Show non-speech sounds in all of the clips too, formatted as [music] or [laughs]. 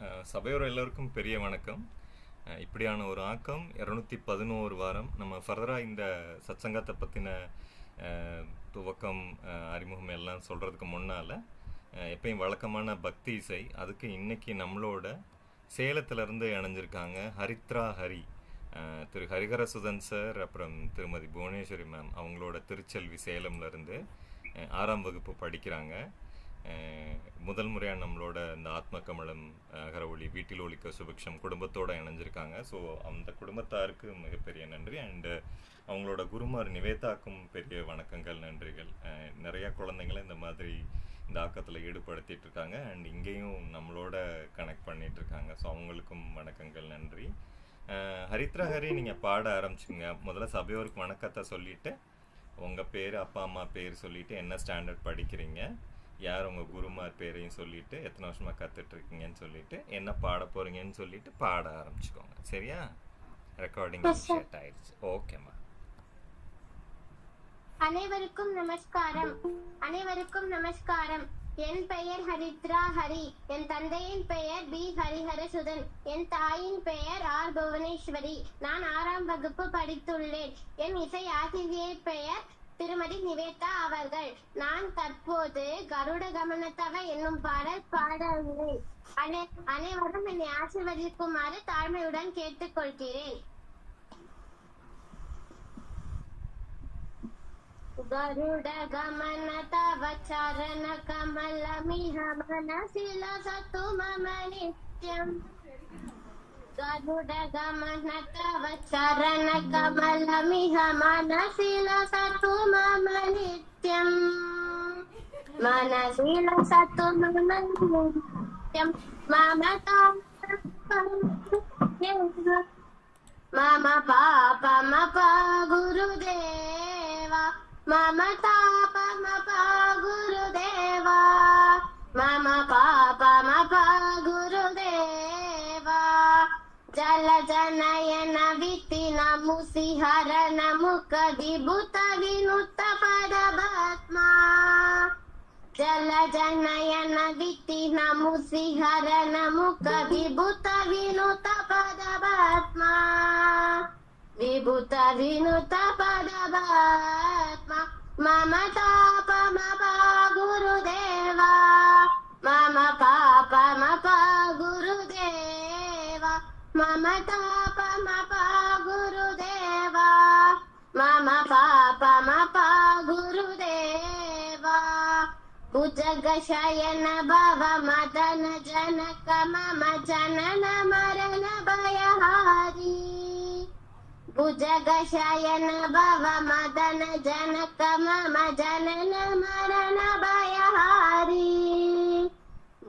சபையோர் எல்லோருக்கும் பெரிய வணக்கம். இப்படியான ஒரு ஆக்கம் இரநூத்தி பதினோரு வாரம் நம்ம ஃபர்தராக இந்த சச்சங்கத்தை பற்றின துவக்கம் அறிமுகம் எல்லாம் சொல்கிறதுக்கு முன்னால் எப்பயும் வழக்கமான பக்தி இசை அதுக்கு இன்றைக்கி நம்மளோட சேலத்திலேருந்து இணைஞ்சிருக்காங்க ஹரித்ரா ஹரி. திரு திரு ஹரிஹரசுதன் சார் அப்புறம் திருமதி புவனேஸ்வரி மேம் அவங்களோட திருச்செல்வி சேலம்லேருந்து ஆறாம் வகுப்பு படிக்கிறாங்க. முதல் முறையாக நம்மளோட இந்த ஆத்ம கமலம் அகர ஒளி வீட்டில் ஒழிக்க சுபிக்ஷம் குடும்பத்தோடு இணைஞ்சிருக்காங்க. ஸோ அந்த குடும்பத்தாருக்கு மிகப்பெரிய நன்றி. அண்டு அவங்களோட குருமார் நிவேதாக்கும் பெரிய வணக்கங்கள் நன்றிகள். நிறையா நிறைய குழந்தைங்களை இந்த மாதிரி இந்த ஆக்கத்தில் ஈடுபடுத்திட்டு இருக்காங்க. அண்ட் இங்கேயும் நம்மளோட கனெக்ட் பண்ணிட்டு இருக்காங்க. ஸோ அவங்களுக்கும் வணக்கங்கள் நன்றி. ஹரித்ரா ஹரி நீங்கள் பாட ஆரம்பிச்சுங்க முதல்ல சபையோருக்கு வணக்கத்தை சொல்லிட்டு உங்கள் பேர் அப்பா அம்மா பேர் சொல்லிட்டு என்ன ஸ்டாண்டர்ட் படிக்கிறீங்க? யார் உங்கள் குருமார் பேரையும் சொல்லிட்டு எத்தனை வருஷமாக கற்றுட்டு இருக்கீங்கன்னு சொல்லிட்டு என்ன பாட போகிறீங்கன்னு சொல்லிட்டு பாட ஆரம்பிச்சுக்கோங்க. சரியா? ரெக்கார்டிங் செட் ஆயிடுச்சு. ஓகேம்மா அனைவருக்கும் நமஸ்காரம். அனைவருக்கும் நமஸ்காரம். என் பெயர் ஹரித்ரா ஹரி. என் தந்தையின் பெயர் பி ஹரிஹரசுதன். என் தாயின் பெயர் ஆர் புவனேஸ்வரி. நான் ஆறாம் வகுப்பு படித்துள்ளேன். என் இசை ஆசிரியர் பெயர் திருமதி நிவேதா அவர்கள் நான் தற்போது கருட கமனத்தவ என்னும் பாடல் பாடவில்லை. அனைவரும் என்னை ஆசிர்வதிக்குமாறு தாழ்மையுடன் கேட்டுக்கொள்கிறேன். ಗರುಡ ಗಮನ ತವ ಚರಣ ಕಮಲ ಮಿಹ ಮನಸಿಲ ಸತು ಮಮ ನಿತ್ಯಂ गरुड गमन तव चरण कमल मिह मनसि लसतु मम नित्यम् मनसि लसतु मम नित्यम् मम तापम् मम पापमप गुरुदेवा मम तापमप गुरुदेवा मम पापमप गुरुदेवा జలజనయన వితిన ముసిహరణ ముఖదిభుత వినుత పరమాత్మా జలజనయన వితిన ముసిహరణ ముఖదిభుత వినుత పరమాత్మా విభుత వినుత పరమాత్మ మమతాపమ मम तापमप गुरुदेवा। मम पापमप गुरुदेवा। भुजगशयन भव मदन जनक मम जनन मरण भयहारी। भुजगशयन भव मदन जनक मम जनन मरण भयहारी।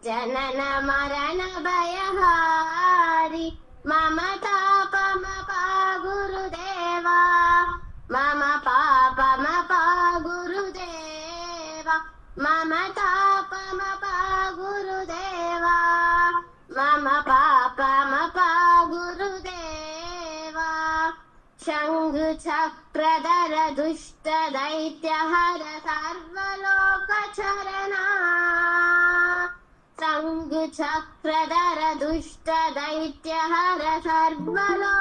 जनन मरण भयहारी। मम तापमपा गुरुदेवा मम पापमपा गुरुदेवा मम तापमपा गुरुदेवा मम पापमपा गुरुदेवा शङ्घ चक्रधर दुष्ट दैत्यहर सर्वलोकचरणा चक्रधर दुष्ट दैत्यहर सर्वलोकचरणा।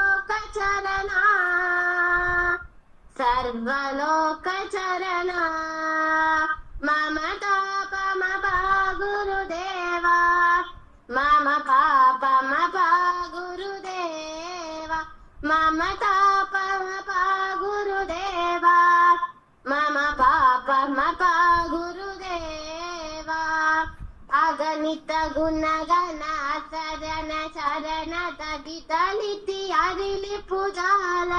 सर्वलोकचरणा। ಅಮಿತ ಗುಣಗಣ ಸರಣ ಶರಣ ತಗಿತಲಿತಿ ಅರಿಲಿ ಪುಜಾಲ.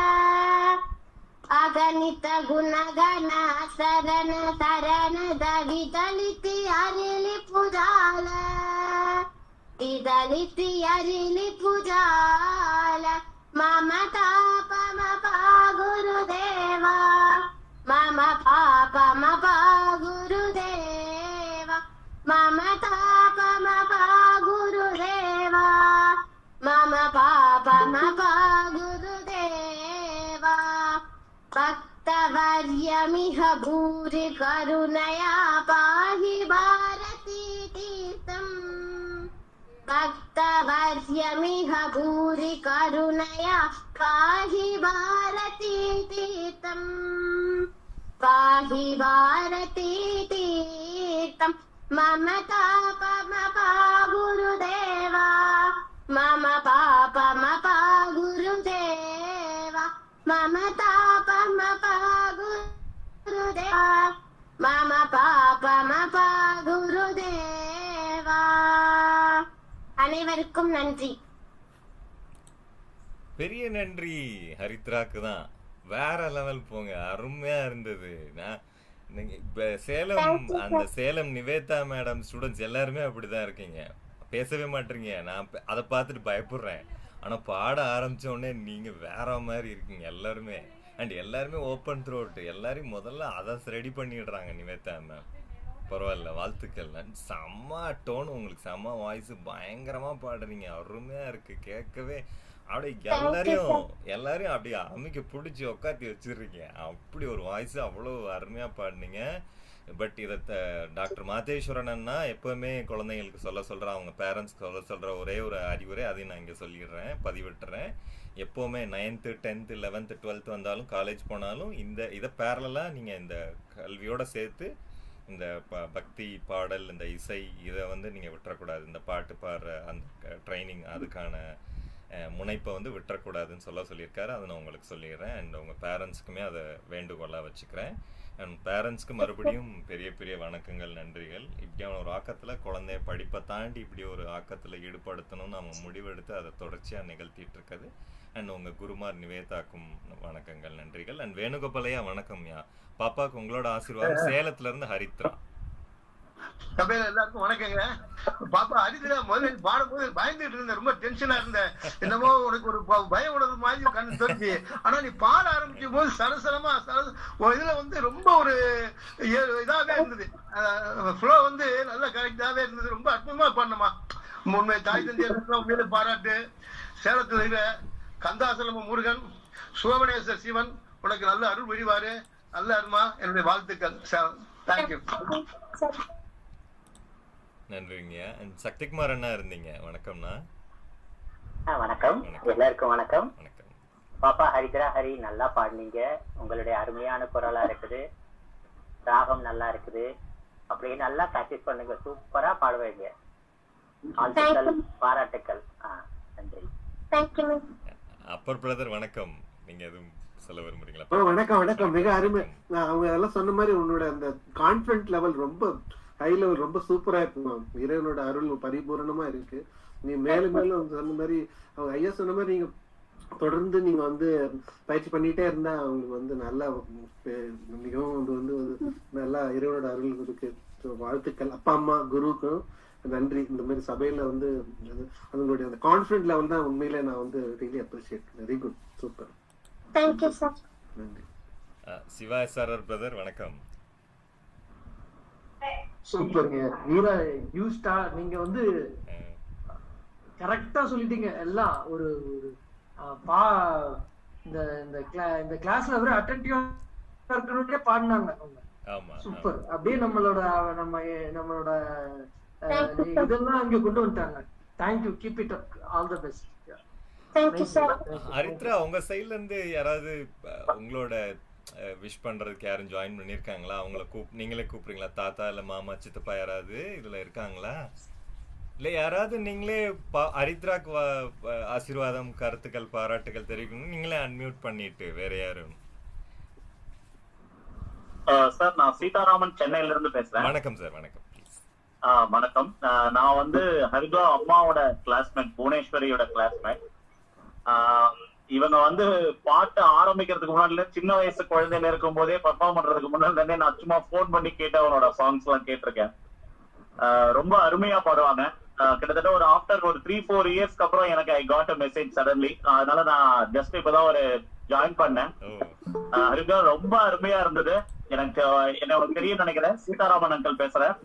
ಅಗಣಿತ ಗುಣಗಣ ಸರಣ ಶರಣ ತಗಿತಲಿತಿ ಅರಿಲಿ ಪುಜಾಲ. ಇದಲಿತಿ ಅರಿಲಿ ಪುಜಾಲ. ಮಮ ತಾಪ ಮಪ ಗುರುದೇವ. ಮಮ ಪಾಪ ಮಪ ಗುರುದೇವ. मम तापमपा गुरुदेवा। मम पापमपा गुरुदेवा। भक्तवर्यमिह भूरि करुणया पाहि भारती तीर्थम् भक्तवर् वात्सल्यमिह भूरि करुणया पाहि भारती तीर्थम् पाहि भारती మమ పాపమ పా தேவா మమ పాపమ పా గురుదేవా మమ తాపమ పా గురుదేవా మమ పాపమ పా గురుదేవా அனைவருக்கும் நன்றி. பெரிய நன்றி ஹரித்ராக்கு தான். வேற லெவல் போங்க அருமையா இருந்தது. நான் இப்ப சேலம் அந்த சேலம் நிவேதா மேடம் ஸ்டூடெண்ட்ஸ் எல்லாருமே அப்படிதான் இருக்கீங்க. பேசவே மாட்டீங்க. நான் அதை பார்த்துட்டு பயப்படுறேன். ஆனா பாட ஆரம்பிச்ச உடனே நீங்க வேற மாதிரி இருக்கீங்க எல்லாருமே. அண்ட் எல்லாருமே ஓப்பன் த்ரோட் எல்லாரையும் முதல்ல அதை ரெடி பண்ணிடுறாங்க நிவேதா மேம் பரவாயில்ல வாழ்த்துக்கள். செம்ம டோன் உங்களுக்கு. செம்ம வாய்ஸ் பயங்கரமா பாடுறீங்க. அருமையா இருக்கு. கேட்கவே அப்படியே எல்லாரையும் எல்லாரையும் அப்படியே அமைக்க பிடிச்சி உட்காத்தி வச்சிடுறீங்க அப்படி ஒரு வாய்ஸ் அவ்வளோ அருமையா பாடுனீங்க. பட் இதை டாக்டர் மாதேஸ்வரன் எப்பவுமே குழந்தைங்களுக்கு சொல்ல சொல்ற அவங்க பேரண்ட்ஸ்க்கு சொல்ல சொல்ற ஒரே ஒரு அறிவுரை அதையும் நான் இங்கே சொல்லிடுறேன் பதிவிட்டுறேன். எப்போவுமே நைன்த்து டென்த்து லெவன்த்து டுவெல்த் வந்தாலும் காலேஜ் போனாலும் இந்த இதை பேரலாக நீங்கள் இந்த கல்வியோட சேர்த்து இந்த ப பக்தி பாடல் இந்த இசை இதை வந்து நீங்கள் விட்டுறக்கூடாது. இந்த பாட்டு பாடுற அந்த ட்ரைனிங் அதுக்கான முனைப்பை வந்து விட்டுறக்கூடாதுன்னு சொல்ல சொல்லியிருக்காரு. அதை நான் உங்களுக்கு சொல்லிடுறேன். அண்ட் உங்கள் பேரண்ட்ஸ்க்குமே அதை வேண்டுகோளாக வச்சுக்கிறேன். அண்ட் பேரண்ட்ஸ்க்கு மறுபடியும் பெரிய பெரிய வணக்கங்கள் நன்றிகள். இப்படியான ஒரு ஆக்கத்தில் குழந்தைய படிப்பை தாண்டி இப்படி ஒரு ஆக்கத்தில் ஈடுபடுத்தணும்னு அவங்க முடிவெடுத்து அதை தொடர்ச்சியாக நிகழ்த்திட்டு இருக்குது அண்ட் உங்கள் குருமார் நிவேதாக்கும் வணக்கங்கள் நன்றிகள். அண்ட் வேணுகோபாலையா வணக்கம் யா பாப்பாக்கு உங்களோட ஆசீர்வாதம் [laughs] சேலத்துல இருந்து ஹரித்ரா. சபையில எல்லாருக்கும் வணக்கங்க. பாப்பா அடிக்கல முதல்ல பாடும்போது பயந்துட்டு இருந்தேன். ரொம்ப டென்ஷனா இருந்தேன். என்னமோ உனக்கு ஒரு ப- பய உணர்வு மாதிரி கண்ணு தோணுச்சு ஆனா நீ பாட ஆரம்பிக்கும் போது சரசரமா சரச இதுல வந்து ரொம்ப ஒரு இதாவே இருந்தது. ஃப்ளோ வந்து நல்ல கரெக்டாவே இருந்தது. ரொம்ப அற்புதமா பண்ணமா உண்மை தாய் தந்தையர் உண்மையில பாராட்டு. சேலத்துல இருக்கிற கந்தாசலம முருகன் சுவனேச சிவன் உனக்கு நல்ல அருள் வழிவாரு நல்ல அருமா என்னுடைய வாழ்த்துக்கள். தேங்க்யூ நன்றிங்க. அண்ட் சக்திகுமார் அண்ணா இருந்தீங்க. வணக்கம்ண்ணா. ஆ, வணக்கம். எல்லாருக்கும் வணக்கம். வணக்கம். பாப்பா ஹரித்ரா ஹரி நல்லா பாடுனீங்க. உங்களுடைய அருமையான குரலா இருக்குது. ராகம் நல்லா இருக்குது. அப்படியே நல்லா ப்ராக்டிஸ் பண்ணுங்க. சூப்பரா பாடுவீங்க. பாராட்டுக்கள். நன்றி. அப்பர் பிரதர் வணக்கம். நீங்க எதுவும் சொல்ல விரும்புறீங்களா? வணக்கம் வணக்கம். மிக அருமை. நான் அவங்க எல்லாம் சொன்ன மாதிரி உன்னோட அந்த கான்பிடன்ட் லெவல் ரொம்ப லெவல் ரொம்ப சூப்பரா இருக்கு இறைவனோட அருள் பரிபூரணமா இருக்கு. நீ மேலும் மேலும் அவங்க சொன்ன மாதிரி அவங்க ஐயா சொன்ன மாதிரி நீங்க தொடர்ந்து நீங்க வந்து பயிற்சி பண்ணிட்டே இருந்தா அவங்களுக்கு வந்து நல்லா மிகவும் வந்து வந்து நல்லா இறைவனோட அருள் இருக்கு. வாழ்த்துக்கள். அப்பா அம்மா குருவுக்கும் நன்றி. இந்த மாதிரி சபையில வந்து அது- அவங்களுடைய அந்த கான்பிடன்ட் லெவல் தான் உண்மையிலே நான் வந்து really appreciate very good super thank you sir நன்றி. சிவா எஸ்ஆர்ஆர் பிரதர் வணக்கம். சூப்பருங்க வீரா யூ ஸ்டார் நீங்க வந்து கரெக்டா சொல்லிட்டீங்க. எல்லாம் ஒரு ஒரு பா இந்த இந்த இந்த கிளாஸ்ல வர அட்டன்டிவா இருக்கணும்னே பாடினாங்க அவங்க. ஆமா சூப்பர் அப்படியே நம்மளோட நம்ம நம்மளோட இதெல்லாம் அங்க கொண்டு வந்துட்டாங்க. Thank you keep it up all the best thank you sir Haritra உங்க சைடுல இருந்து யாராவது உங்களோட விஷ் பண்றதுக்கு யாரும் ஜாயின் பண்ணிருக்காங்களா அவங்கள கூப் நீங்களே கூப்பிடுறீங்களா? தாத்தா இல்ல மாமா சித்தப்பா யாராவது இதுல இருக்காங்களா? இல்ல யாராவது நீங்களே பா- வ- ஆசீர்வாதம் கருத்துக்கள் பாராட்டுகள் தெரிவிக்கணும் நீங்களே அன்மியூட் பண்ணிட்டு வேற யாரும். சார் நான் சீதாராமன் சென்னையில இருந்து பேசுறேன். வணக்கம் சார் வணக்கம் வணக்கம். நான் வந்து ஹரிதா அம்மாவோட கிளாஸ்மேட் புவனேஸ்வரியோட கிளாஸ்மேட் இவங்க வந்து பாட்டு ஆரம்பிக்கிறதுக்கு முன்னாடி சின்ன வயசு குழந்தையில இருக்கும் போதே பர்ஃபார்ம் பண்றதுக்கு முன்னாடி நான் சும்மா ஃபோன் பண்ணி கேட்டு அவனோட சாங்ஸ் எல்லாம் கேட்டிருக்கேன். ரொம்ப அருமையா பாடுவாங்க. கிட்டத்தட்ட ஒரு ஆஃப்டர் ஒரு த்ரீ ஃபோர் இயர்ஸ்க்கு அப்புறம் எனக்கு I got a message suddenly அதனால நான் ஜஸ்ட் இப்பதான் ஒரு ஜாயின் பண்ணேன். ஹரிதா ரொம்ப அருமையா இருந்தது. எனக்கு என்ன தெரியும் நினைக்கிறேன். சீதாராமன் அங்கிள் பேசுறேன்.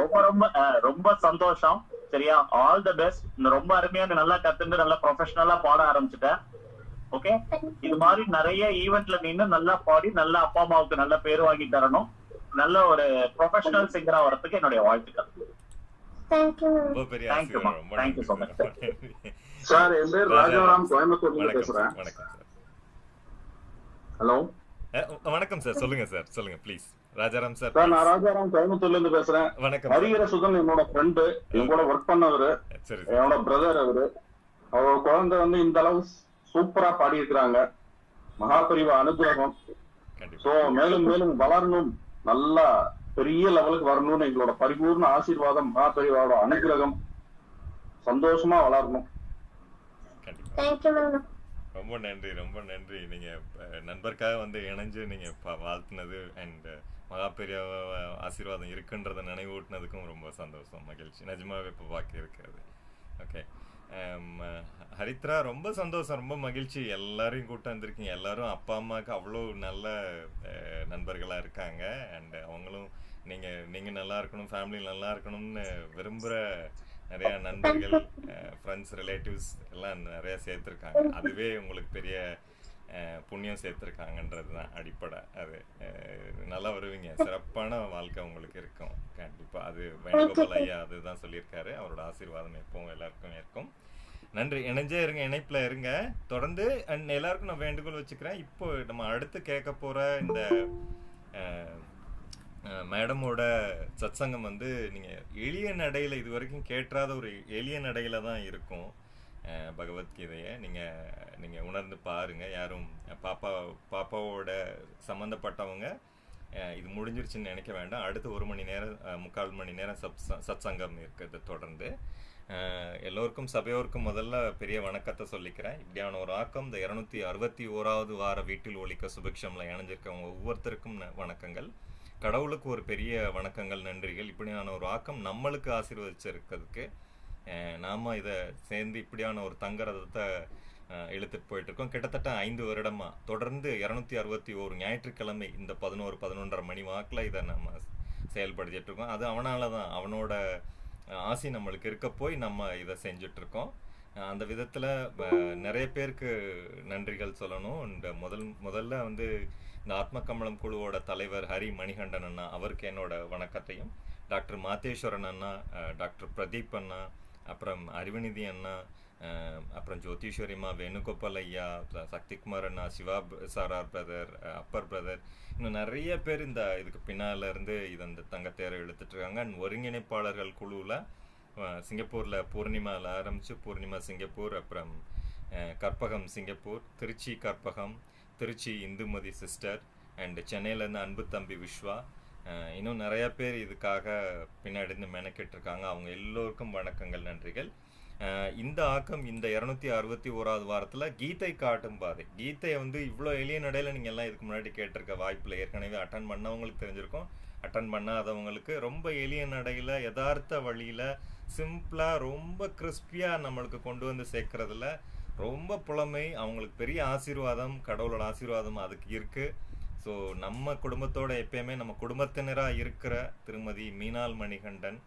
ரொம்ப ரொம்ப ரொம்ப சந்தோஷம். சரியா? ஆல் த பெஸ்ட் இந்த ரொம்ப அருமையா நீ நல்லா கத்துட்டு நல்லா ப்ரொஃபஷனலா பாட ஆரம்பிச்சுட்ட. ஓகே இது மாதிரி நிறைய ஈவெண்ட்ல நின்னு நல்லா பாடி நல்ல அப்பா அம்மாவுக்கு நல்ல பேர் வாங்கி தரணும். நல்ல ஒரு ப்ரொஃபஷனல் சிங்கரா வரதுக்கு என்னுடைய வாழ்த்துக்கள். சார் என் பேர் ராஜாராம் கோயம்புத்தூர்ல பேசுறேன். சார் வணக்கம் சார் ஹலோ? வணக்கம் சார் சொல்லுங்க சார் சொல்லுங்க ப்ளீஸ் ராஜாராம் சார் சார் நான் ராஜாராம் கோயம்புத்தூர்ல இருந்து பேசுறேன். வணக்கம். ஹரிகர சுதன் என்னோட ஃப்ரெண்டு என் கூட ஒர்க் பண்ணவரு என்னோட பிரதர் அவரு. அவர் குழந்தை வந்து இந்த அளவு சூப்பரா பாடி இருக்கிறாங்க மகாபரிவா அனுகிரகம். சோ மேலும் மேலும் வளரணும். நல்லா பெரிய லெவலுக்கு வரணும்னு எங்களோட பரிபூர்ண ஆசீர்வாதம் மகாபரிவாவோட அனுகிரகம். சந்தோஷமா வளரணும். ரொம்ப நன்றி ரொம்ப நன்றி. நீங்க நண்பருக்காக வந்து இணைஞ்சு நீங்க வாழ்த்துனது அண்ட் மகாபெரிய ஆசீர்வாதம் இருக்குன்றத நினைவூட்டினதுக்கும் ரொம்ப சந்தோஷம் மகிழ்ச்சி. நிஜமாகவே இப்போ பாக்கி இருக்கிறது. ஓகே ஹரித்ரா ரொம்ப சந்தோஷம் ரொம்ப மகிழ்ச்சி. எல்லாரையும் கூட்டம் வந்திருக்கீங்க. எல்லாரும் அப்பா அம்மாவுக்கு அவ்வளோ நல்ல நண்பர்களாக இருக்காங்க. அண்ட் அவங்களும் நீங்கள் நீங்கள் நல்லா இருக்கணும் ஃபேமிலி நல்லா இருக்கணும்னு விரும்புகிற நிறையா நண்பர்கள் ஃப்ரெண்ட்ஸ் ரிலேட்டிவ்ஸ் எல்லாம் நிறையா சேர்த்துருக்காங்க. அதுவே உங்களுக்கு பெரிய புண்ணியம் சேர்த்துருக்காங்கன்றது தான் அடிப்படை. அது நல்லா வருவீங்க. சிறப்பான வாழ்க்கை உங்களுக்கு இருக்கும். கண்டிப்பாக அது வேணுகோபால் ஐயா அதுதான் சொல்லியிருக்காரு. அவரோட ஆசீர்வாதம் எப்பவும் எல்லாருக்கும் இருக்கும். நன்றி. இணைஞ்சே இருங்க இணைப்பில் இருங்க. தொடர்ந்து அண்ட் எல்லாருக்கும் நான் வேண்டுகோள் வச்சுக்கிறேன். இப்போ நம்ம அடுத்து கேட்க போகிற இந்த மேடமோட சத்சங்கம் வந்து நீங்கள் எளிய நடையில் இது வரைக்கும் கேட்டாத ஒரு எளிய நடையில் தான் இருக்கும். பகவத்கீதையை நீங்கள் நீங்கள் உணர்ந்து பாருங்கள் யாரும் பாப்பா பாப்பாவோட சம்மந்தப்பட்டவங்க இது முடிஞ்சிருச்சுன்னு நினைக்க வேண்டாம். அடுத்து ஒரு மணி நேரம் முக்கால் மணி நேரம் சப் சத்சங்கம் இருக்கிறது தொடர்ந்து எல்லோருக்கும் சபையோருக்கும் முதல்ல பெரிய வணக்கத்தை சொல்லிக்கிறேன். இப்படியான ஒரு ஆக்கம் இந்த இரநூத்தி அறுபத்தி ஓராவது வார வீட்டில் ஒழிக்க சுபிக்ஷமில் இணைஞ்சிருக்கவங்க ஒவ்வொருத்தருக்கும் வணக்கங்கள். கடவுளுக்கு ஒரு பெரிய வணக்கங்கள் நன்றிகள். இப்படியான ஒரு ஆக்கம் நம்மளுக்கு ஆசீர்வதிச்சிருக்கிறதுக்கு இருக்கிறதுக்கு நாம இதை சேர்ந்து இப்படியான ஒரு தங்க ரதத்தை இழுத்துட்டு போயிட்டு இருக்கோம் கிட்டத்தட்ட ஐந்து வருடமா தொடர்ந்து இரநூத்தி அறுபத்தி ஒரு ஞாயிற்றுக்கிழமை இந்த பதினோரு பதினொன்றரை மணி வாக்கில் இதை நம்ம செயல்படுத்திட்டு இருக்கோம் அது அவனால தான் அவனோட ஆசை ஆசி நம்மளுக்கு இருக்க போய் நம்ம இதை செஞ்சுட்டு இருக்கோம் அந்த விதத்தில் நிறைய பேருக்கு நன்றிகள் சொல்லணும். இந்த முதல் முதல்ல வந்து இந்த ஆத்ம குழுவோட தலைவர் ஹரி மணிகண்டன் அண்ணா அவருக்கு என்னோட வணக்கத்தையும் டாக்டர் மாத்தேஸ்வரன் அண்ணா டாக்டர் பிரதீப் அண்ணா அப்புறம் அறிவுநிதி அண்ணா அப்புறம் ஜோதீஸ்வரிமா வேணுகோபால் ஐயா சக்திகுமார் அண்ணா சிவா சாரார் பிரதர் அப்பர் பிரதர் இன்னும் நிறைய பேர் இந்த இதுக்கு பின்னாலேருந்து இது அந்த தங்கத்தேரை இழுத்துட்ருக்காங்க. அண்ட் ஒருங்கிணைப்பாளர்கள் குழுவில் சிங்கப்பூரில் பூர்ணிமாவில் ஆரம்பித்து பூர்ணிமா சிங்கப்பூர் அப்புறம் Karpagam Singapore Trichy Karpagam Trichy Indumathi sister and சென்னையிலேருந்து அன்பு தம்பி விஸ்வா இன்னும் நிறைய பேர் இதுக்காக பின்னாடி இருந்து இருக்காங்க அவங்க எல்லோருக்கும் வணக்கங்கள் நன்றிகள். இந்த ஆக்கம் இந்த இரநூத்தி அறுபத்தி ஓராவது வாரத்தில் கீதை காட்டும் பாதை. கீதையை வந்து இவ்வளோ எளிய நடையில் நீங்கள் எல்லாம் இதுக்கு முன்னாடி கேட்டிருக்க வாய்ப்பில் ஏற்கனவே அட்டன் பண்ணவங்களுக்கு தெரிஞ்சிருக்கும். அட்டன் பண்ணாதவங்களுக்கு ரொம்ப எளிய நடையில் யதார்த்த வழியில் சிம்பிளாக ரொம்ப கிறிஸ்பியாக நம்மளுக்கு கொண்டு வந்து சேர்க்குறதுல ரொம்ப புலமை அவங்களுக்கு பெரிய ஆசீர்வாதம் கடவுளோட ஆசீர்வாதம் அதுக்கு இருக்குது ஸோ நம்ம குடும்பத்தோட எப்பயுமே நம்ம குடும்பத்தினராக இருக்கிற திருமதி மீனாள் மணிகண்டன்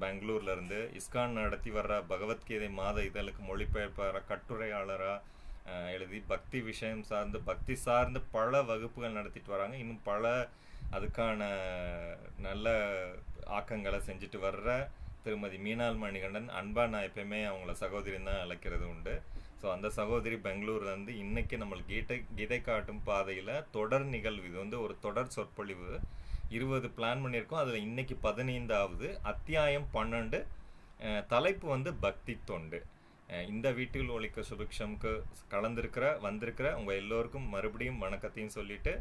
பெங்களூர்லேருந்து இஸ்கான் நடத்தி வர்ற பகவத்கீதை மாத இதழுக்கு மொழிபெயர்ப்பாளராக கட்டுரையாளராக எழுதி பக்தி விஷயம் சார்ந்து பக்தி சார்ந்து பல வகுப்புகள் நடத்திட்டு வராங்க. இன்னும் பல அதுக்கான நல்ல ஆக்கங்களை செஞ்சுட்டு வர்ற திருமதி மீனால் மணிகண்டன் அன்பா நான் எப்பயுமே அவங்கள சகோதரின் தான் அழைக்கிறது உண்டு ஸோ அந்த சகோதரி பெங்களூர்ல இருந்து இன்னைக்கு நம்மளுக்கு கீதை கீதை காட்டும் பாதையில் தொடர் நிகழ்வு. இது வந்து ஒரு தொடர் சொற்பொழிவு. இருபது பிளான் பண்ணியிருக்கோம். அதில் இன்னைக்கு பதினைந்தாவது. அத்தியாயம் பன்னெண்டு. தலைப்பு வந்து பக்தி தொண்டு. இந்த வீட்டில் ஒழிக்க சுபிக்ஷம்க்கு கலந்திருக்கிற வந்திருக்கிற உங்கள் எல்லோருக்கும் மறுபடியும் வணக்கத்தையும் சொல்லிட்டு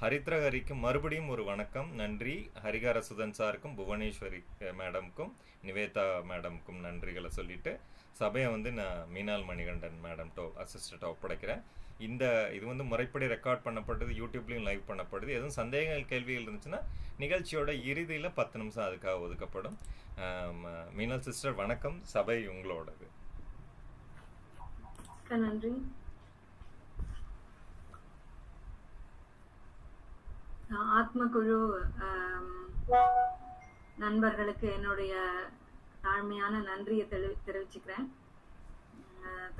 ஹரித்ரஹரிக்கு மறுபடியும் ஒரு வணக்கம் நன்றி. ஹரிகார சுதன் சாருக்கும் புவனேஸ்வரி மேடமுக்கும் நிவேதா மேடம்க்கும் நன்றிகளை சொல்லிட்டு சபையை வந்து நான் மீனால் மணிகண்டன் மேடம்கிட்ட அசிஸ்டண்ட்டை ஒப்படைக்கிறேன். இந்த இது வந்து முறைப்படி ரெக்கார்ட் பண்ணப்படுது யூடியூப்லேயும் லைவ் பண்ணப்படுது. எதுவும் சந்தேகங்கள் கேள்விகள் இருந்துச்சுன்னா நிகழ்ச்சியோட இறுதியில் பத்து நிமிஷம் அதுக்காக ஒதுக்கப்படும். மீனால் சிஸ்டர் வணக்கம். சபை உங்களோடது. நன்றி. நான் ஆத்மகுழு நண்பர்களுக்கு என்னுடைய தாழ்மையான நன்றியை தெளி தெரிவிச்சுக்கிறேன்.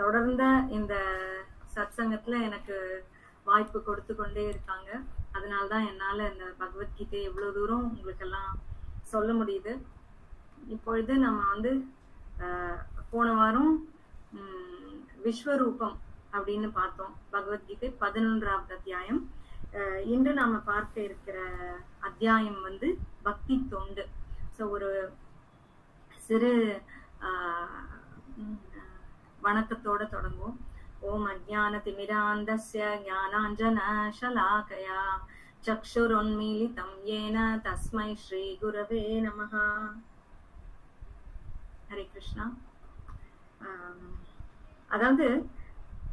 தொடர்ந்த இந்த சத்சங்கத்துல எனக்கு வாய்ப்பு கொடுத்து கொண்டே இருக்காங்க. அதனால தான் என்னால இந்த பகவத்கீதை இவ்வளவு தூரம் உங்களுக்கெல்லாம் சொல்ல முடியுது. இப்பொழுது நம்ம வந்து போன வாரம் உம், விஸ்வரூபம் அப்படின்னு பார்த்தோம். பகவத்கீதை பதினொன்றாவது அத்தியாயம். இன்று நாம பார்க்க இருக்கிற அத்தியாயம் வந்து பக்தி தொண்டு. ஸோ ஒரு சிறு வணக்கத்தோட தொடங்குவோம். ஓம் அஜான திமிராந்தஸ்ய ஞானாஞ்சனாஷலாகயா சக்ஷுரொன்மீலிதம் ஏன தஸ்மை ஸ்ரீ குருவே நமஹா. ஹரே கிருஷ்ணா. அதாவது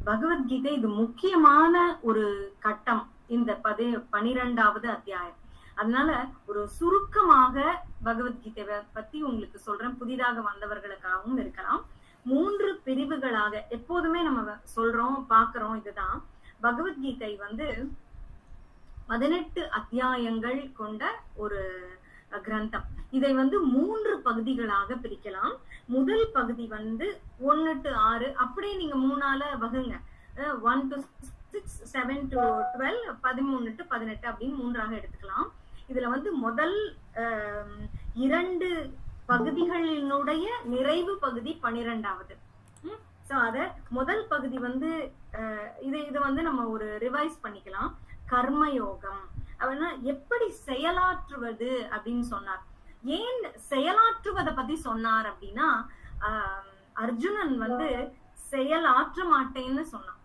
பகவத்கீதை இது முக்கியமான ஒரு கட்டம் இந்த பதி பனிரெண்டாவது அத்தியாயம். அதனால ஒரு சுருக்கமாக பகவத்கீதை பத்தி உங்களுக்கு சொல்றேன். புதிதாக வந்தவர்களுக்காகவும் இருக்கலாம். மூன்று பிரிவுகளாக எப்போதுமே நம்ம சொல்றோம் பாக்குறோம் இதுதான். பகவத்கீதை வந்து பதினெட்டு அத்தியாயங்கள் கொண்ட ஒரு கிரந்தம். இதை வந்து மூன்று பகுதிகளாக பிரிக்கலாம். முதல் பகுதி வந்து ஒன்னு டு ஆறு. அப்படியே நீங்க மூணால வகுங்க. One to six seven to twelve பதிமூணு டு பதினெட்டு அப்படின்னு மூன்றாக எடுத்துக்கலாம். இதுல வந்து முதல் இரண்டு பகுதிகளினுடைய நிறைவு பகுதி பனிரெண்டாவது. சோ அத முதல் பகுதி வந்து இது இது வந்து நம்ம ஒரு ரிவைஸ் பண்ணிக்கலாம். கர்மயோகம். அப்படின்னா எப்படி செயலாற்றுவது அப்படின்னு சொன்னார். ஏன் செயலாற்றுவதை பத்தி சொன்னார் அப்படின்னா ஆஹ், அர்ஜுனன் வந்து செயலாற்ற மாட்டேன்னு சொன்னான்.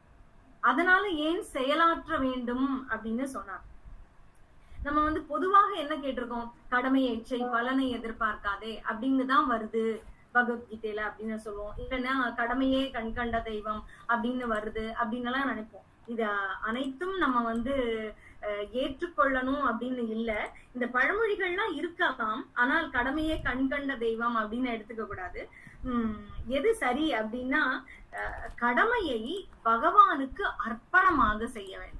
அதனால ஏன் செயலாற்ற வேண்டும் அப்படின்னு சொன்னார். நம்ம வந்து பொதுவாக என்ன கேட்டிருக்கோம்? கடமை ஏற்றை பலனை எதிர்பார்க்காதே அப்படின்னு தான் வருது பகவத்கீதையில அப்படின்னு சொல்லுவோம். இல்லைன்னா கடமையே கண்கண்ட தெய்வம் அப்படின்னு வருது அப்படின்னு எல்லாம் நினைப்போம். இத அனைத்தும் நம்ம வந்து அஹ், ஏற்றுக்கொள்ளணும் அப்படின்னு இல்ல. இந்த பழமொழிகள்லாம் இருக்கலாம். ஆனால் கடமையே கண்கண்ட தெய்வம் அப்படின்னு எடுத்துக்க கூடாது. உம் எது சரி அப்படின்னா கடமையை பகவானுக்கு அர்ப்பணமாக செய்ய வேண்டும்.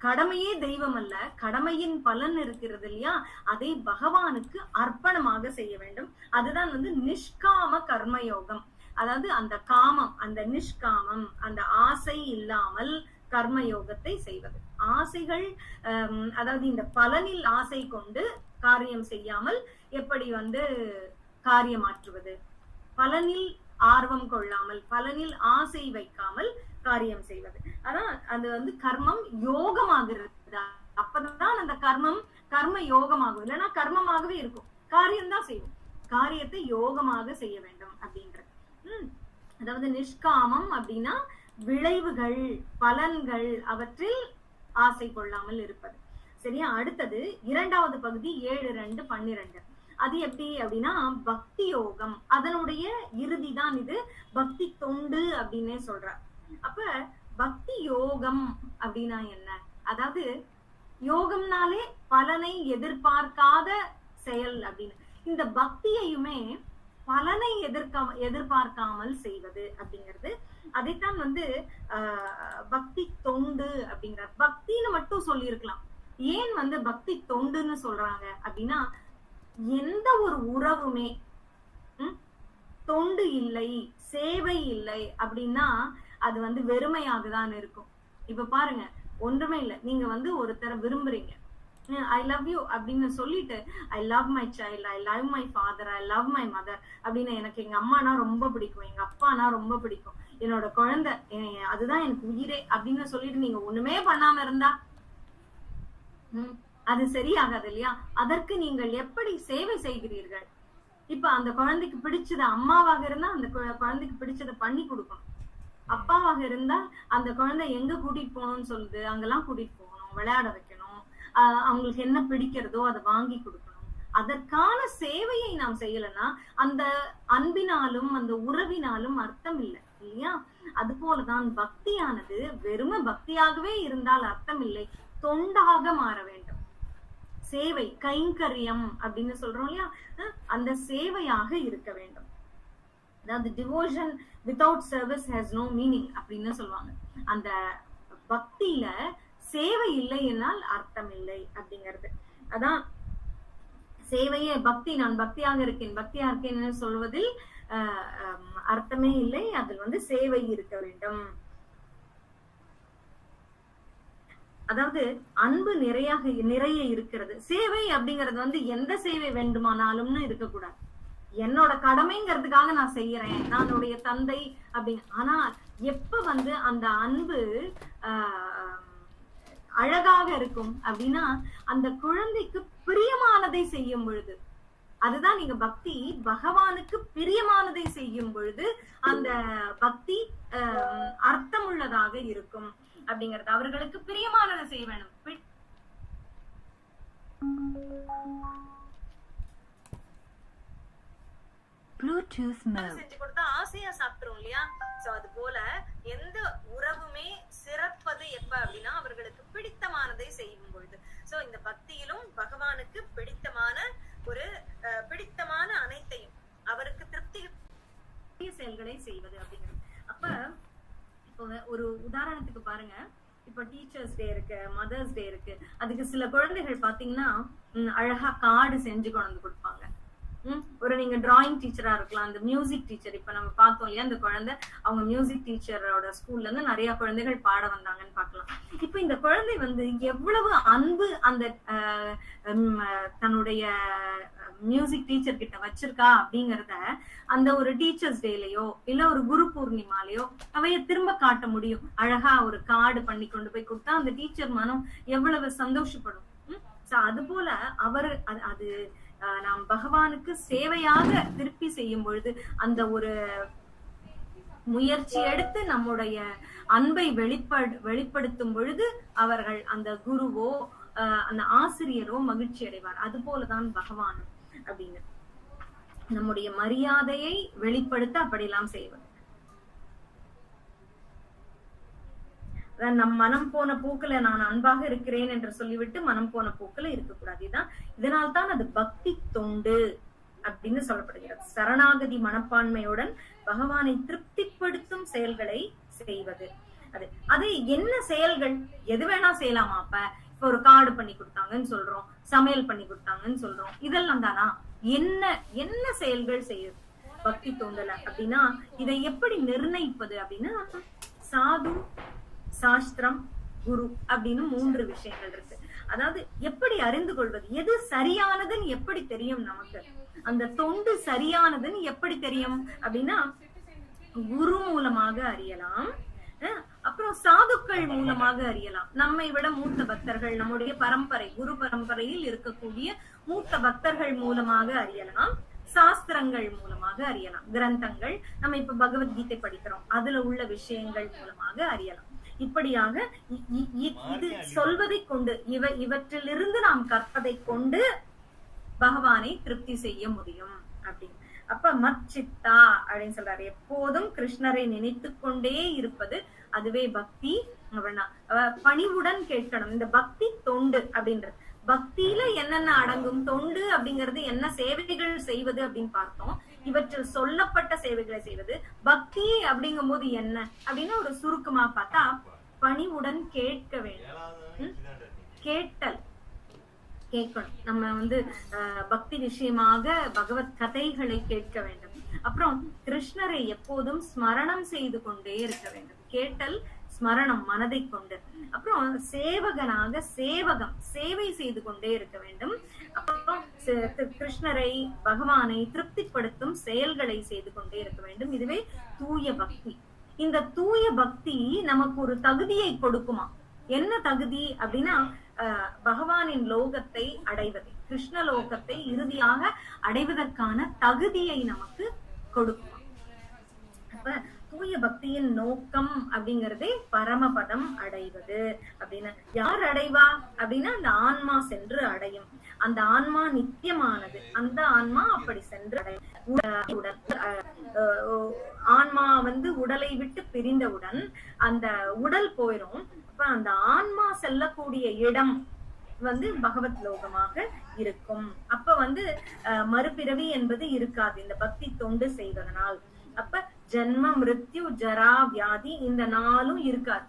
கடமையே தெய்வம் அல்ல கடமையின் பலன் இருக்கிறது இல்லையா? அதை பகவானுக்கு அர்ப்பணமாக செய்ய வேண்டும். அதுதான் வந்து நிஷ்காம கர்மயோகம். அதாவது அந்த காமம் அந்த நிஷ்காமம் அந்த ஆசை இல்லாமல் கர்மயோகத்தை செய்வது. ஆசைகள் ஹம், அதாவது இந்த பலனில் ஆசை கொண்டு காரியம் செய்யாமல் எப்படி வந்து காரியமாற்றுவது? பலனில் ஆர்வம் கொள்ளாமல் பலனில் ஆசை வைக்காமல் காரியம் செய்வது. ஆனா அது வந்து கர்மம் யோகமாகிறது. அப்பதான் அந்த கர்மம் கர்ம யோகமாகும். இல்லைன்னா கர்மமாகவே இருக்கும். காரியம் தான் செய்வோம் காரியத்தை யோகமாக செய்ய வேண்டும் அப்படின்றது. உம் அதாவது நிஷ்காமம் அப்படின்னா விளைவுகள் பலன்கள் அவற்றில் ஆசை கொள்ளாமல் இருப்பது. சரியா? அடுத்தது இரண்டாவது பகுதி ஏழு ரெண்டு பன்னிரண்டு. அது எப்படி அப்படின்னா பக்தி யோகம். அதனுடைய இறுதி தான் இது பக்தி தொண்டு அப்படின்னே சொல்றார். அப்ப பக்தி யோகம் அப்படின்னா என்ன? அதாவது யோகம்னாலே பலனை எதிர்பார்க்காத செயல் அப்படின்னு. இந்த பக்தியையுமே பலனை எதிர்க்க எதிர்பார்க்காமல் செய்வது அப்படிங்கிறது. அதைத்தான் வந்து ஆஹ் பக்தி தொண்டு அப்படிங்கிறார். பக்தின்னு மட்டும் சொல்லியிருக்கலாம். ஏன் வந்து பக்தி தொண்டுன்னு சொல்றாங்க அப்படின்னா எந்த ஒரு உறவுமே தொண்டு இல்லை சேவை இல்லை அப்படின்னா அது வந்து வெறுமையாக தான் இருக்கும். இப்ப பாருங்க ஒன்றுமே இல்லை. நீங்க வந்து ஒருத்தரை விரும்புறீங்க. ஐ லவ் யூ அப்படின்னு சொல்லிட்டு I love my child I love my father I love my mother அப்படின்னு எனக்கு எங்க அம்மானா ரொம்ப பிடிக்கும். எங்க அப்பானா ரொம்ப பிடிக்கும். என்னோட குழந்தை அதுதான் எனக்கு உயிரே அப்படின்னு சொல்லிட்டு நீங்க ஒண்ணுமே பண்ணாம இருந்தா அது சரியாகாது இல்லையா? அதற்கு நீங்கள் எப்படி சேவை செய்கிறீர்கள்? இப்ப அந்த குழந்தைக்கு பிடிச்சது அம்மாவாக இருந்தா அந்த கு- குழந்தைக்கு பிடிச்சதை பண்ணி கொடுக்கணும். அப்பாவாக இருந்தா அந்த குழந்தை எங்க கூட்டிட்டு போகணும்னு சொல்லுது அங்கெல்லாம் கூட்டிட்டு போகணும் விளையாட வைக்கணும். அவங்களுக்கு என்ன பிடிக்கிறதோ அதை வாங்கி கொடுக்கணும். அதற்கான சேவையை நாம் செய்யலைன்னா அந்த அன்பினாலும் அந்த உறவினாலும் அர்த்தம் இல்லை இல்லையா? அது போலதான் பக்தியானது வெறும பக்தியாகவே இருந்தால் அர்த்தம் இல்லை. தொண்டாக மாற வேண்டும். சேவை கைங்கரியம் அப்படின்னு சொல்றோம் இல்லையா? அந்த சேவையாக இருக்க வேண்டும். அதாவது devotion without service has no meaning அப்படின்னு சொல்லுவாங்க. அந்த பக்தியில சேவை இல்லை என்னால் அர்த்தம் இல்லை அப்படிங்கிறது. அதான் சேவையே பக்தி நான் பக்தியாக இருக்கேன் பக்தியா இருக்கேன் சொல்வதில் அர்த்தமே இல்லை. அதில் வந்து சேவை இருக்க வேண்டும். அதாவது அன்பு நிறைய நிறைய இருக்கிறது. சேவை அப்படிங்கிறது வந்து எந்த சேவை வேண்டுமானாலும்னு இருக்கக்கூடாது. என்னோட கடமைங்கிறதுக்காக நான் செய்யறேன் நானுடைய தந்தை அப்படின்னு. ஆனா எப்ப வந்து அந்த அன்பு அழகாக இருக்கும் அப்படின்னா அந்த குழந்தைக்கு பிரியமானதை செய்யும் பொழுது அதுதான் நீங்க பக்தி பகவானுக்கு பிரியமானதை செய்யும் பொழுது அந்த பக்தி ஆஹ், அர்த்தமுள்ளதாக இருக்கும் அப்படிங்கறது. அவர்களுக்கு பிரியமானதை செய்ய வேணும். ப்ளூடூத் Bluetooth செஞ்சு கொடுத்தா ஆசையா சாப்பிட்டுரும் இல்லையா? சோ அது போல எந்த உறவுமே சிறப்பது எப்ப அப்படின்னா அவர்களுக்கு பிடித்தமானதை செய்யும் பொழுது. சோ இந்த பக்தியிலும் பகவானுக்கு பிடித்தமான ஒரு பிடித்தமான அனைத்தையும் அவருக்கு திருப்தி செயல்களை செய்வது அப்படிங்கிறது. அப்ப இப்போ ஒரு உதாரணத்துக்கு பாருங்க. இப்ப டீச்சர்ஸ் டே இருக்கு மதர்ஸ் டே இருக்கு. அதுக்கு சில குழந்தைகள் பாத்தீங்கன்னா அழகா கார்டு செஞ்சு கொண்டு கொடுப்பாங்க. ஒரு நீங்க டிராயிங் டீச்சரா இருக்கலாம் அந்த மியூசிக் டீச்சர் இப்ப நம்ம பார்த்தோம் இல்லையா அந்த குழந்தை அவங்க மியூசிக் டீச்சரோட ஸ்கூல்ல இருந்து நிறைய குழந்தைகள் பாட வந்தாங்கன்னு பார்க்கலாம். இப்ப இந்த குழந்தை வந்து எவ்வளவு அன்பு அந்த அஹ், தன்னுடைய மியூசிக் டீச்சர் கிட்ட வச்சிருக்கா அப்படிங்கறத அந்த ஒரு டீச்சர்ஸ் டேலயோ இல்ல ஒரு குரு பூர்ணிமாலயோ அவைய திரும்ப காட்ட முடியும். அழகா ஒரு கார்டு பண்ணி கொண்டு போய் கொடுத்தா அந்த டீச்சர் மனம் எவ்வளவு சந்தோஷப்படும். அது போல அவர் அது- அது நாம் பகவானுக்கு சேவையாக திருப்பி செய்யும் பொழுது அந்த ஒரு முயற்சி எடுத்து நம்முடைய அன்பை வெளிப்படு வெளிப்படுத்தும் பொழுது அவர்கள் அந்த குருவோ ஆஹ், அந்த ஆசிரியரோ மகிழ்ச்சி அடைவார். அது போலதான் பகவான் அப்படின்னு. நம்முடைய மரியாதையை வெளிப்படுத்த அப்படியெல்லாம் செய்வது நம் மனம் போன போக்குல நான் அன்பாக இருக்கிறேன் என்று சொல்லிவிட்டு மனம் போன போக்குல இருக்கக்கூடாது. இதுதான். இதனால்தான் அது பக்தி தொண்டு அப்படின்னு சொல்லப்படுகிறது. சரணாகதி மனப்பான்மையுடன் பகவானை திருப்திப்படுத்தும் செயல்களை செய்வது. அது அது என்ன செயல்கள்? எது வேணா செய்யலாமா அப்ப. இப்ப ஒரு கார்டு பண்ணி கொடுத்தாங்கன்னு சொல்றோம். சமையல் பண்ணி கொடுத்தாங்கன்னு சொல்றோம். இதெல்லாம் தானா? என்ன என்ன செயல்கள் செய்யுது? பக்தி தோண்டல அப்படின்னா இதை எப்படி நிர்ணயிப்பது அப்படின்னா சாது சாஸ்திரம் குரு அப்படின்னு மூன்று விஷயங்கள் இருக்கு. அதாவது எப்படி அறிந்து கொள்வது? எது சரியானதுன்னு எப்படி தெரியும் நமக்கு? அந்த தொண்டு சரியானதுன்னு எப்படி தெரியும்? அப்படின்னா குரு மூலமாக அறியலாம். அப்புறம் சாதுக்கள் மூலமாக அறியலாம். நம்மை விட மூத்த பக்தர்கள் நம்முடைய பரம்பரை குரு பரம்பரையில் இருக்கக்கூடிய மூத்த பக்தர்கள் மூலமாக அறியலாம். சாஸ்திரங்கள் மூலமாக அறியலாம். கிரந்தங்கள் நம்ம இப்ப பகவத்கீதை படிக்கிறோம். அதுல உள்ள விஷயங்கள் மூலமாக அறியலாம். இப்படியாக இது சொல்வதை கொண்டு இவ இவற்றிலிருந்து நாம் கற்பதை கொண்டு பகவானை திருப்தி செய்ய முடியும் அப்படின்னு. அப்ப மச்சித்தா அப்படின்னு சொல்றாரு. எப்போதும் கிருஷ்ணரை நினைத்து கொண்டே இருப்பது அதுவே பக்தி அப்படின்னா. பணிவுடன் கேட்கணும். இந்த பக்தி தொண்டு அப்படின்றது. பக்தியில என்னென்ன அடங்கும்? தொண்டு அப்படிங்கிறது என்ன சேவைகள் செய்வது அப்படின்னு பார்த்தோம். இவற்றில் சொல்லப்பட்ட சேவைகளை செய்வது பக்தி அப்படிங்கும் போது என்ன? அப்படின்னு ஒரு சுருக்கமா பார்த்தா பணிவுடன் கேட்க வேண்டும். கேட்டல். கேட்கணும். நம்ம வந்து பக்தி விஷயமாக பகவத் கதைகளை கேட்க வேண்டும். அப்புறம் கிருஷ்ணரை எப்போதும் ஸ்மரணம் செய்து கொண்டே இருக்க வேண்டும். கேட்டல் ஸ்மரணம் மனதை கொண்டு. அப்புறம் சேவகனாக சேவகம் சேவை செய்து கொண்டே இருக்க வேண்டும். அப்புறம் கிருஷ்ணரை பகவானை திருப்திப்படுத்தும் செயல்களை செய்து கொண்டே இருக்க வேண்டும். இதுவே தூய பக்தி. இந்த தூய பக்தி நமக்கு ஒரு தகுதியை கொடுக்குமா? என்ன தகுதி அப்படின்னா பகவானின் லோகத்தை அடைவது. கிருஷ்ண லோகத்தை இறுதியாக அடைவதற்கான தகுதியை நமக்கு கொடுக்குமா? அப்ப தூய பக்தியின் நோக்கம் அப்படிங்கறதே பரமபதம் அடைவது. அப்படின்னு யார் அடைவா? அப்படின்னா அந்த ஆன்மா சென்று அடையும். அந்த ஆன்மா நித்தியமானது. அந்த ஆன்மா அப்படி சென்று அடையும். ஆன்மா வந்து உடலை விட்டு பிரிந்தவுடன் அந்த உடல் போயிரும். அப்ப அந்த ஆன்மா செல்லக்கூடிய இடம் வந்து பகவத் லோகமாக இருக்கும். அப்ப வந்து அஹ், மறுபிறவி என்பது இருக்காது. இந்த பக்தி தொண்டு செய்வதனால். அப்ப ஜென்ம மிருத்யு ஜரா வியாதி இந்த நாளும் இருக்காது.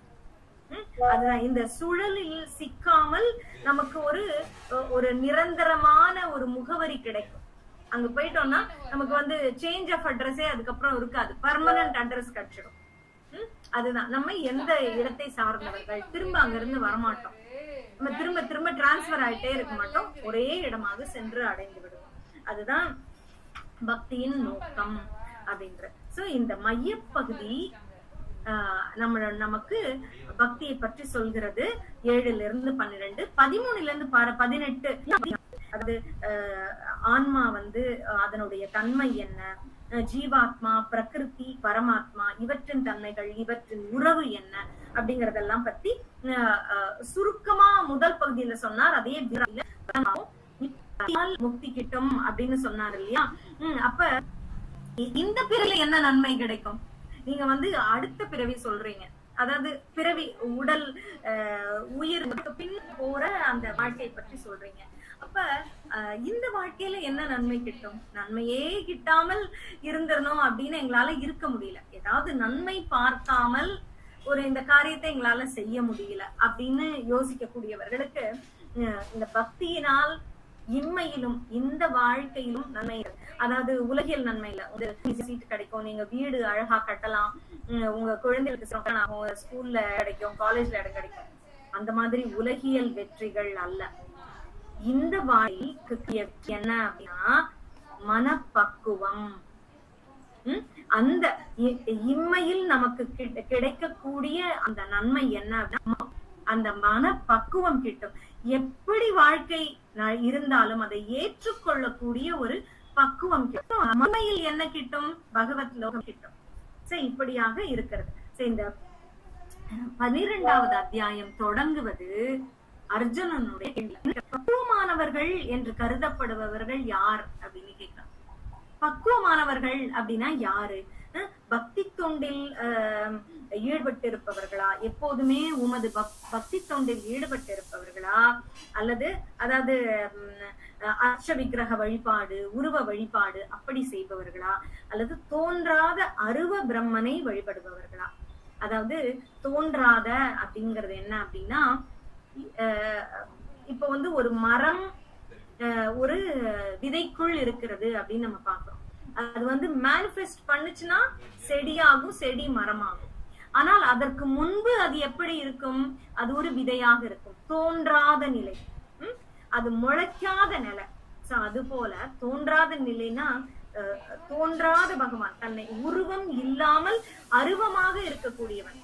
ம்? அதுதான் இந்த சுழலில் சிக்காமல் நமக்கு ஒரு ஒரு நிரந்தரமான ஒரு முகவரி கிடைக்கும். அங்க போயிட்டோம்னா நமக்கு வந்து சேஞ்ச் ஆஃப் அட்ரஸே அதுக்கப்புறம் இருக்காது. பர்மனன்ட் அட்ரஸ் கிடைச்சிடும். அதுதான். நம்ம எந்த இடத்தை சார்ந்தவர்கள்? திரும்ப அங்க இருந்து வரமாட்டோம். நம்ம திரும்ப திரும்ப டிரான்ஸ்பர் ஆயிட்டே இருக்க மாட்டோம். ஒரே இடமாக சென்று அடைந்து விடுவோம். அதுதான் பக்தியின் நோக்கம். அப்படின்ற. சோ இந்த மையப்பகுதி ஆஹ் நம்ம நமக்கு பக்தியை பற்றி சொல்கிறது ஏழுல இருந்து பன்னிரெண்டு. பதிமூணுல இருந்து பாரு பதினெட்டு. அது ஆன்மா வந்து அதனுடைய தன்மை என்ன? ஜீவாத்மா பிரகிருதி பரமாத்மா இவற்றின் தன்மைகள் இவற்றின் உறவு என்ன? அப்படிங்கறதெல்லாம் பத்தி சுருக்கமா முதல் பகுதியில சொன்னார். அதே முக்தி கிட்டும் அப்படின்னு சொன்னார் இல்லையா? உம் அப்ப இந்த பிறவில என்ன நன்மை கிடைக்கும்? நீங்க வந்து அடுத்த பிறவி சொல்றீங்க. அதாவது பிறவி உடல் உயிர் பின் போற அந்த வாழ்க்கையை பற்றி சொல்றீங்க. அப்ப அஹ், இந்த வாழ்க்கையில என்ன நன்மை கிட்டும்? நன்மையே கிட்டாமல் இருந்திரணும் அப்படின்னு எங்களால இருக்க முடியல. ஏதாவது நன்மை பார்க்காமல் ஒரு இந்த காரியத்தை எங்களால செய்ய முடியல அப்படின்னு யோசிக்கக்கூடியவர்களுக்கு இந்த பக்தியினால் இம்மையிலும் இந்த வாழ்க்கையிலும் நன்மை அதாவது உலகியல் நன்மையில உங்களுக்கு சீட் கிடைக்கும். நீங்க வீடு அழகா கட்டலாம். உங்க குழந்தைகளுக்கு சொக்கன் ஆகும். ஸ்கூல்ல கிடைக்கும். காலேஜ்ல இடம் கிடைக்கும். அந்த மாதிரி உலகியல் வெற்றிகள் அல்ல. இந்த வாழ்க்கைக்கு என்ன அப்படின்னா மனப்பக்குவம். உம் அந்த இ- இம்மையில் நமக்கு கிடைக்கக்கூடிய அந்த நன்மை என்ன அப்படின்னா அந்த மனப்பக்குவம் கிட்டும். எப்படி வாழ்க்கை இருந்தாலும் அதை ஏற்றுக்கொள்ளக்கூடிய ஒரு பக்குவம் கிட்டும். உண்மையில் என்ன கிட்டும்? பகவத் லோகம் கிட்டும். சரி இப்படியாக இருக்கிறது. சரி இந்த பனிரெண்டாவது அத்தியாயம் தொடங்குவது அர்ஜுனனுடைய பக்குவமானவர்கள் என்று கருதப்படுபவர்கள் யார் அப்படின்னு கேட்கிறான் பக்குவமானவர்கள் அப்படின்னா யாரு? பக்தி தொண்டில் ஆஹ், ஈடுபட்டிருப்பவர்களா? எப்போதுமே உமது பக்தி தொண்டில் ஈடுபட்டிருப்பவர்களா? அல்லது அதாவது உம், அர்ச்ச விக்கிரக வழிபாடு உருவ வழிபாடு அப்படி செய்பவர்களா? அல்லது தோன்றாத அருவ பிரம்மனை வழிபடுபவர்களா? அதாவது தோன்றாத அப்படிங்கிறது என்ன அப்படின்னா இப்ப வந்து ஒரு மரம் அஹ், ஒரு விதைக்குள் இருக்கிறது அப்படின்னு நம்ம பாக்குறோம் அது வந்து மேனிஃபெஸ்ட் பண்ணுச்சுன்னா செடியாகும் செடி மரமாகும். ஆனால் அதற்கு முன்பு அது எப்படி இருக்கும்? அது ஒரு விதையாக இருக்கும். தோன்றாத நிலை. அது முளைக்காத நிலை. சோ அது போல தோன்றாத நிலைனா அஹ், தோன்றாத பகவான் தன்னை உருவம் இல்லாமல் அருவமாக இருக்கக்கூடியவன்.